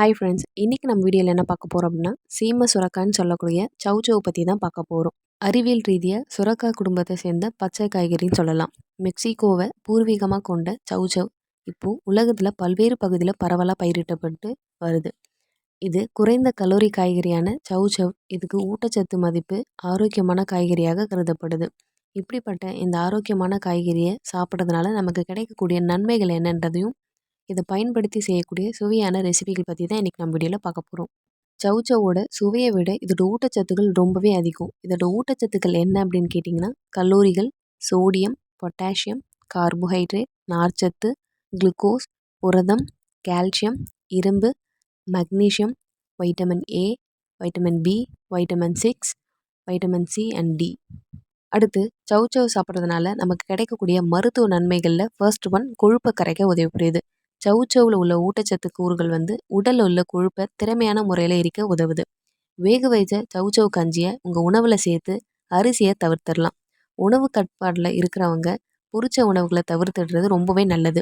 Hi friends இன்றைக்கி நம்ம வீடியோவில் என்ன பார்க்க போகிறோம் அப்படின்னா சீம சுரக்கான்னு சொல்லக்கூடிய சவுச்சவு பற்றி தான் பார்க்க போகிறோம் அறிவியல் ரீதியாக சுரக்கா குடும்பத்தை சேர்ந்த பச்சை காய்கறின்னு சொல்லலாம். மெக்சிகோவை பூர்வீகமாக கொண்ட சவுச்சவ் இப்போது உலகத்தில் பல்வேறு பகுதியில் பரவலாக பயிரிட்டப்பட்டு வருது. இது குறைந்த கலோரி காய்கறியான சவுச்சவ் இதுக்கு ஊட்டச்சத்து மதிப்பு ஆரோக்கியமான காய்கறியாக கருதப்படுது. இப்படிப்பட்ட இந்த ஆரோக்கியமான காய்கறியை சாப்பிட்றதுனால நமக்கு கிடைக்கக்கூடிய நன்மைகள் என்னன்றதையும் இதை பயன்படுத்தி செய்யக்கூடிய சுவையான ரெசிபிகள் பற்றி தான் இன்றைக்கி நம்ம வீடியோவில் பார்க்க போகிறோம் சவுச்சவோட சுவையை விட இதோட ஊட்டச்சத்துக்கள் ரொம்பவே அதிகம். இதோட ஊட்டச்சத்துக்கள் என்ன அப்படின்னு கேட்டிங்கன்னா கல்லூரிகள் சோடியம் பொட்டாசியம் கார்போஹைட்ரேட் நார்ச்சத்து குளுக்கோஸ் புரதம் கால்சியம் இரும்பு magnesium vitamin A vitamin B vitamin six vitamin C and D அடுத்து சவுச்சவ் சாப்பிட்றதுனால நமக்கு கிடைக்கக்கூடிய மருத்துவ நன்மைகளில் ஃபர்ஸ்ட் ஒன் கொழுப்பை கரைக்க உதவி புரியுது சவுச்சவில் உள்ள ஊட்டச்சத்து கூறுகள் வந்து உடலில் உள்ள கொழுப்பை திறமையான முறையில் எரிக்க உதவுது. வேக வைச்ச சவுச்சவ் கஞ்சியை உங்கள் உணவில் சேர்த்து அரிசியை தவிர்த்திடலாம். உணவு கட்டுப்பாடில் இருக்கிறவங்க பொரிச்ச உணவுகளை தவிர்த்துடுறது ரொம்பவே நல்லது.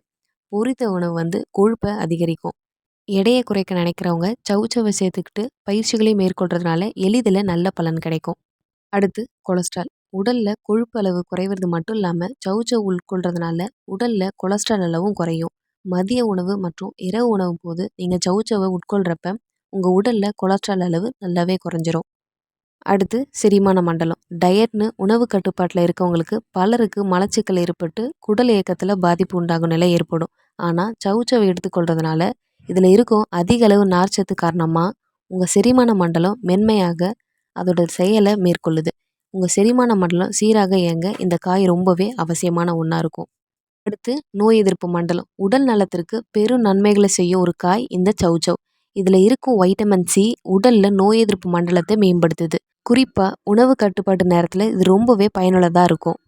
பொரித்த உணவு வந்து கொழுப்பை அதிகரிக்கும். எடையை குறைக்க நினைக்கிறவங்க சவுச்சவை சேர்த்துக்கிட்டு பயிற்சிகளை மேற்கொள்றதுனால எளிதில் நல்ல பலன் கிடைக்கும். அடுத்து கொலஸ்ட்ரால். உடலில் கொழுப்பு அளவு குறைவது மட்டும் இல்லாமல் சவுச்சவ் உட்கொள்றதுனால உடலில் கொலஸ்ட்ரால் அளவும் குறையும். மதிய உணவு மற்றும் இரவு உணவு போது நீங்கள் சவுச்சவை உட்கொள்கிறப்ப உங்கள் உடலில் கொலஸ்ட்ரால் அளவு நல்லாவே குறைஞ்சிரும். அடுத்து செரிமான மண்டலம். டயட்னு உணவு கட்டுப்பாட்டில் இருக்கவங்களுக்கு பலருக்கு மலச்சிக்கல் ஏற்பட்டு குடல் இயக்கத்தில் பாதிப்பு உண்டாகும் நிலை ஏற்படும். ஆனால் சவுச்சவை எடுத்துக்கொள்கிறதுனால இதில் இருக்கும் அதிக அளவு நார்ச்சத்து காரணமாக உங்கள் செரிமான மண்டலம் மென்மையாக அதோட செயலை மேற்கொள்ளுது. உங்கள் செரிமான மண்டலம் சீராக இயங்க இந்த காய் ரொம்பவே அவசியமான ஒன்றா இருக்கும். அடுத்து நோய் எதிர்ப்பு மண்டலம். உடல் நலத்திற்கு பெரும் நன்மைகளை செய்யும் ஒரு காய் இந்த சவுச்சவ் இதில் இருக்கும் வைட்டமின் சி உடலில் நோய் எதிர்ப்பு மண்டலத்தை மேம்படுத்துது. குறிப்பாக உணவு கட்டுப்பாட்டு நேரத்தில் இது ரொம்பவே பயனுள்ளதாக இருக்கும்.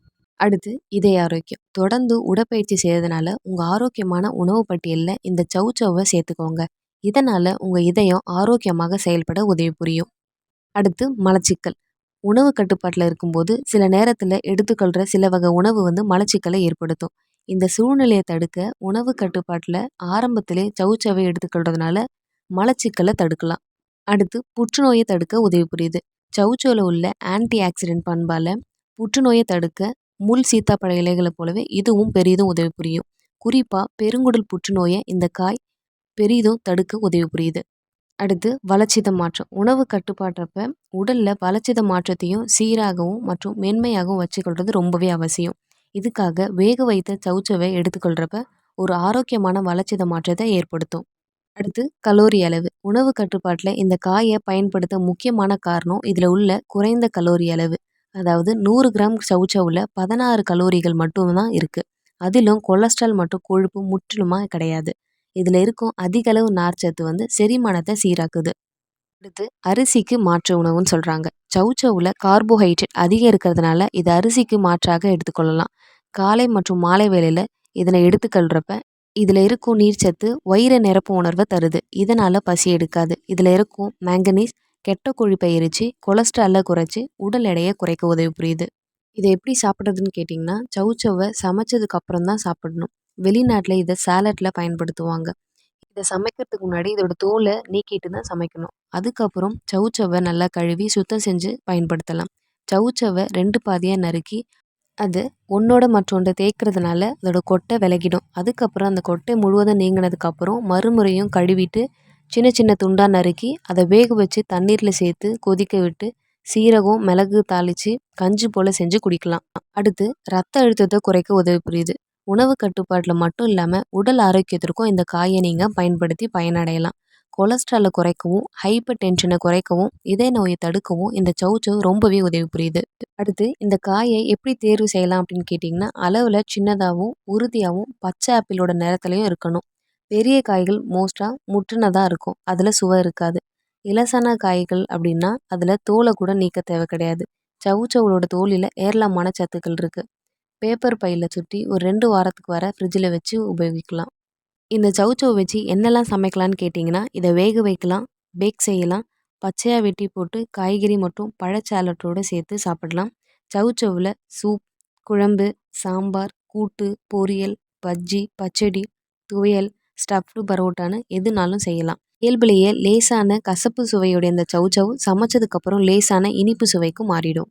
அடுத்து இதய ஆரோக்கியம். தொடர்ந்து உடற்பயிற்சி செய்யறதுனால உங்கள் ஆரோக்கியமான உணவு பட்டியலில் இந்த சவுச்சவை சேர்த்துக்கோங்க. இதனால் உங்கள் இதயம் ஆரோக்கியமாக செயல்பட உதவி புரியும். அடுத்து மலச்சிக்கல். உணவு கட்டுப்பாட்டில் இருக்கும்போது சில நேரத்தில் எடுத்துக்கொள்கிற சில வகை உணவு வந்து மலச்சிக்கலை ஏற்படுத்தும். இந்த சூழ்நிலையை தடுக்க உணவு கட்டுப்பாட்டில் ஆரம்பத்திலே சவுச்சவை எடுத்துக்கொள்றதுனால மலச்சிக்கலை தடுக்கலாம். அடுத்து புற்றுநோயை தடுக்க உதவி புரியுது. சவுச்சோவில் உள்ள ஆன்டி ஆக்சிடென்ட் பண்பால் புற்றுநோயை தடுக்க முள் சீத்தாப்பழ இலைகளை போலவே இதுவும் பெரிதும் உதவி புரியும். குறிப்பாக பெருங்குடல் புற்றுநோயை இந்த காய் பெரிதும் தடுக்க உதவி புரியுது. அடுத்து வளர்ச்சித மாற்றம். உணவு கட்டுப்பாட்டப்ப உடலில் வளர்ச்சித மாற்றத்தையும் சீராகவும் மற்றும் மென்மையாகவும் வச்சுக்கொள்வது ரொம்பவே அவசியம். இதுக்காக வேக வைத்த சவுச்சவை எடுத்துக்கொள்கிறப்ப ஒரு ஆரோக்கியமான வளர்ச்சித மாற்றத்தை ஏற்படுத்தும். அடுத்து கலோரி அளவு. உணவு கட்டுப்பாட்டில் இந்த காயை பயன்படுத்த முக்கியமான காரணம் இதில் உள்ள குறைந்த கலோரி அளவு. அதாவது நூறு கிராம் சவுச்சவில் பதினாறு கலோரிகள் மட்டும்தான் இருக்குது அதிலும் கொலஸ்ட்ரால் மற்றும் கொழுப்பு முற்றிலுமாக கிடையாது. இதில் இருக்கும் அதிகளவு நார்ச்சத்து வந்து செரிமானத்தை சீராக்குது. அடுத்து அரிசிக்கு மாற்று உணவுன்னு சொல்கிறாங்க சவுச்சவில் கார்போஹைட்ரேட் அதிகம் இருக்கிறதுனால இது அரிசிக்கு மாற்றாக எடுத்துக்கொள்ளலாம். காலை மற்றும் மாலை வேளையில் இதனை எடுத்துக்கொள்கிறப்ப இதில் இருக்கும் நீர்ச்சத்து வயிறு நிரப்பு உணர்வை தருது. இதனால் பசி எடுக்காது. இதில் இருக்கும் மேங்கனீஸ் கெட்ட கொழுப்பை எரித்து கொலஸ்ட்ராலை குறைச்சி உடல் எடையை குறைக்க உதவி புரியுது. இதை எப்படி சாப்பிட்றதுன்னு கேட்டிங்கன்னா சவுச்சவை சமைச்சதுக்கு அப்புறம் தான் சாப்பிடணும். வெளிநாட்டில் இதை சாலட்டில் பயன்படுத்துவாங்க. இதை சமைக்கிறதுக்கு முன்னாடி இதோட தோலை நீக்கிட்டு தான் சமைக்கணும். அதுக்கப்புறம் சவுச்சவை நல்லா கழுவி சுத்தம் செஞ்சு பயன்படுத்தலாம். சவுச்சவை ரெண்டு பாதியாக நறுக்கி அது ஒன்றோட மற்றொன்று தேய்க்கிறதுனால அதோட கொட்டை விலகிடும். அதுக்கப்புறம் அந்த கொட்டை முழுவதும் நீங்கினதுக்கப்புறம் மறுமுறையும் கழுவிட்டு சின்ன சின்ன துண்டாக நறுக்கி அதை வேக வச்சு தண்ணீரில் சேர்த்து கொதிக்க விட்டு சீரகம் மிளகு தாளித்து கஞ்சி போல் செஞ்சு குடிக்கலாம். அடுத்து ரத்த அழுத்தத்தை குறைக்க உதவி புரியுது. உணவு கட்டுப்பாட்டில் மட்டும் இல்லாமல் உடல் ஆரோக்கியத்திற்கும் இந்த காயை நீங்கள் பயன்படுத்தி பயனடையலாம். கொலஸ்ட்ராலை குறைக்கவும் ஹைப்பர் டென்ஷனை குறைக்கவும் இதய நோயை தடுக்கவும் இந்த சவுச்சவ் ரொம்பவே உதவி புரியுது. அடுத்து இந்த காயை எப்படி தேர்வு செய்யலாம் அப்படின்னு கேட்டிங்கன்னா அளவில் சின்னதாகவும் உறுதியாகவும் பச்சை ஆப்பிளோட நிறத்துலையும் இருக்கணும். பெரிய காய்கள் மோஸ்ட்டாக முற்றுனதாக இருக்கும். அதில் சுவை இருக்காது. இலசான காய்கள் அப்படின்னா அதில் தோலை கூட நீக்க தேவை கிடையாது. சவுச்சவுளோட தோலில் ஏராளமான சத்துக்கள் இருக்குது பேப்பர் பையில் சுற்றி ஒரு ரெண்டு வாரத்துக்கு வர ஃப்ரிட்ஜில் வச்சு உபயோகிக்கலாம். இந்த சவுச்சவ் வச்சு என்னெல்லாம் சமைக்கலான்னு கேட்டிங்கன்னா இதை வேக வைக்கலாம் பேக் செய்யலாம். பச்சையாக வெட்டி போட்டு காய்கறி மற்றும் பழச்சாலட்டோடு சேர்த்து சாப்பிடலாம். சவுச்சவில் சூப் குழம்பு சாம்பார் கூட்டு பொரியல் பஜ்ஜி பச்சடி துவையல் ஸ்டஃப்டு பரோட்டான்னு எதுனாலும் செய்யலாம். இயல்புலேயே லேசான கசப்பு சுவையுடைய இந்த சௌசௌ சமைச்சதுக்கப்புறம் லேசான இனிப்பு சுவைக்கும் மாறிடும்.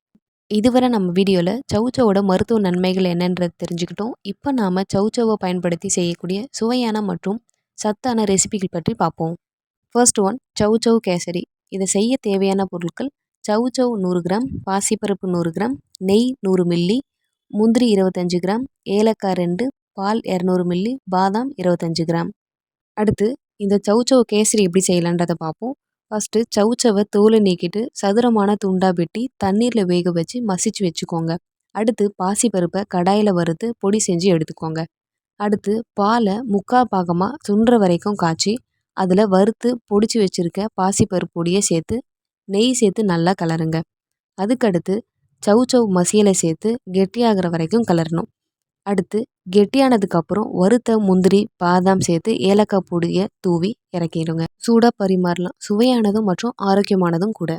இதுவரை நம்ம வீடியோவில் சௌச்சௌவோட மருத்துவ நன்மைகள் என்னன்றது தெரிஞ்சுக்கிட்டோம். இப்போ நாம் சௌச்சௌவை பயன்படுத்தி செய்யக்கூடிய சுவையான மற்றும் சத்தான ரெசிபிகள் பற்றி பார்ப்போம். ஃபர்ஸ்ட் ஒன் சௌச்சௌ கேசரி. இதை செய்ய தேவையான பொருட்கள் சௌச்சௌ நூறு கிராம் பாசிப்பருப்பு நூறு கிராம் நெய் நூறு மில்லி முந்திரி இருபத்தஞ்சு கிராம் ஏலக்காய் ரெண்டு பால் இரநூறு மில்லி பாதாம் இருபத்தஞ்சு கிராம். அடுத்து இந்த சௌச்சௌ கேசரி எப்படி செய்யலான்றதை பார்ப்போம். ஃபஸ்ட்டு சவுச்சவை தோலை நீக்கிட்டு சதுரமான துண்டாக வெட்டி தண்ணீரில் வேக வச்சு மசிச்சு வச்சுக்கோங்க. அடுத்து பாசிப்பருப்பை கடாயில் வறுத்து பொடி செஞ்சு எடுத்துக்கோங்க. அடுத்து பாலை முக்கால் பாகமாக சுண்டுற வரைக்கும் காய்ச்சி அதில் வறுத்து பொடிச்சு வச்சுருக்க பாசிப்பருப்பு பொடியை சேர்த்து நெய் சேர்த்து நல்லா கலருங்க. அதுக்கடுத்து சவுச்சவ் மசியலை சேர்த்து கெட்டியாகிற வரைக்கும் கலரணும். அடுத்து கெட்டியானதுக்கப்புறம் வறுத்த முந்திரி பாதாம் சேர்த்து ஏலக்காய் பொடியை தூவி இறக்கிடுங்க. சூடாக பரிமாறலாம். சுவையானதும் மற்றும் ஆரோக்கியமானதும் கூட.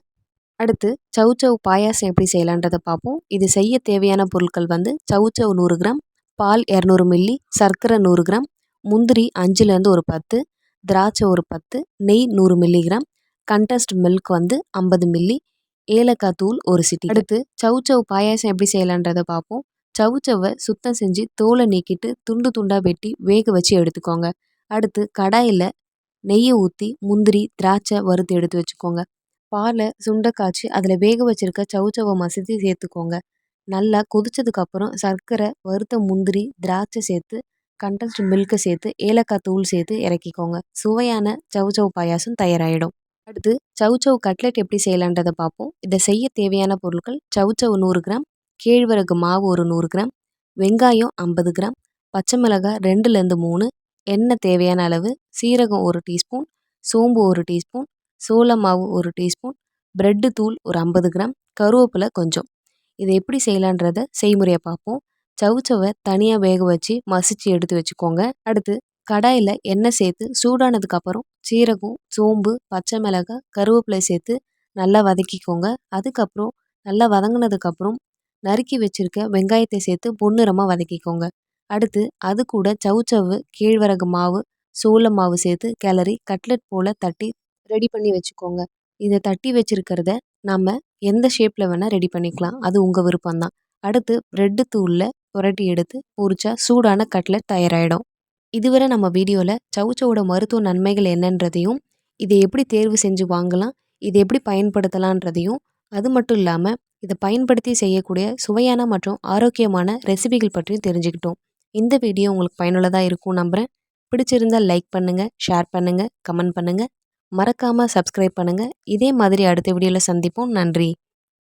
அடுத்து சவுச்சவ் பாயாசம் எப்படி செய்யலான்றதை பார்ப்போம். இது செய்ய தேவையான பொருட்கள் வந்து சவுச்சவ் நூறு கிராம் பால் இரநூறு மில்லி சர்க்கரை நூறு கிராம் முந்திரி அஞ்சுலேருந்து ஒரு பத்து திராட்சை ஒரு பத்து நெய் நூறு மில்லிகிராம் கண்டஸ்ட் மில்க் வந்து ஐம்பது மில்லி ஏலக்காய் தூள் ஒரு சிட்டி. அடுத்து சவுச்சவ் பாயாசம் எப்படி செய்யலான்றதை பார்ப்போம். சவுச்சவை சுத்தம் செஞ்சு தோலை நீக்கிட்டு துண்டு துண்டாக வெட்டி வேக வச்சு எடுத்துக்கோங்க. அடுத்து கடாயில் நெய்யை ஊற்றி முந்திரி திராட்சை வறுத்து எடுத்து வச்சுக்கோங்க. பாலை சுண்ட காய்ச்சி அதில் வேக வச்சுருக்க சவுச்சவை மசித்து சேர்த்துக்கோங்க. நல்லா கொதிச்சதுக்கப்புறம் சர்க்கரை வறுத்த முந்திரி திராட்சை சேர்த்து கண்டஸ்ட் மில்கை சேர்த்து ஏலக்காய் தூள் சேர்த்து இறக்கிக்கோங்க. சுவையான சவுச்சவ் பாயாசம் தயாராகிடும் அடுத்து சவுச்சவ் கட்லெட் எப்படி செய்யலான்றதை பார்ப்போம். இதை செய்ய தேவையான பொருட்கள் சவுச்சவ் நூறு கிராம் கேழ்வரகு மாவு ஒரு நூறு கிராம் வெங்காயம் ஐம்பது கிராம் பச்சை மிளகாய் ரெண்டுலேருந்து மூணு எண்ணெய் தேவையான அளவு சீரகம் ஒரு டீஸ்பூன் சோம்பு ஒரு டீஸ்பூன் சோள மாவு ஒரு டீஸ்பூன் ப்ரெட்டு தூள் ஒரு ஐம்பது கிராம் கருவேப்பிலை கொஞ்சம். இதை எப்படி செய்யலான்றத செய்முறையை பார்ப்போம். சவுச்சவை தனியாக வேக வச்சு மசிச்சு எடுத்து வச்சுக்கோங்க. அடுத்து கடாயில் எண்ணெய் சேர்த்து சூடானதுக்கப்புறம் சீரகம் சோம்பு பச்சை மிளகாய் கருவேப்பிலை சேர்த்து நல்லா வதக்கிக்கோங்க. அதுக்கப்புறம் நல்லா வதங்கினதுக்கப்புறம் நறுக்கி வச்சுருக்க வெங்காயத்தை சேர்த்து பொன்னிறமாக வதக்கிக்கோங்க. அடுத்து அது கூட சவுச்சவு கேழ்வரகு மாவு சோள மாவு சேர்த்து கிளறி கட்லெட் போல் தட்டி ரெடி பண்ணி வச்சுக்கோங்க. இதை தட்டி வச்சுருக்கிறத நம்ம எந்த ஷேப்பில் வேணால் ரெடி பண்ணிக்கலாம். அது உங்கள் விருப்பம்தான். அடுத்து ப்ரெட்டு தூளில் புரட்டி எடுத்து பொரிச்சா சூடான கட்லெட் தயாராகிடும் இதுவரை நம்ம வீடியோவில் சவுச்சவோட மருத்துவ நன்மைகள் என்னன்றதையும் இதை எப்படி தேர்வு செஞ்சு வாங்கலாம் இதை எப்படி பயன்படுத்தலான்றதையும் அது மட்டும் இல்லாமல் இதை பயன்படுத்தி செய்யக்கூடிய சுவையான மற்றும் ஆரோக்கியமான ரெசிபிகள் பற்றியும் தெரிஞ்சுக்கிட்டோம். இந்த வீடியோ உங்களுக்கு பயனுள்ளதாக இருக்கும் நம்புகிறேன் பிடிச்சிருந்தால் லைக் பண்ணுங்கள் ஷேர் பண்ணுங்கள் கமெண்ட் பண்ணுங்கள் மறக்காமல் சப்ஸ்கிரைப் பண்ணுங்கள் இதே மாதிரி அடுத்த வீடியோவில் சந்திப்போம். நன்றி.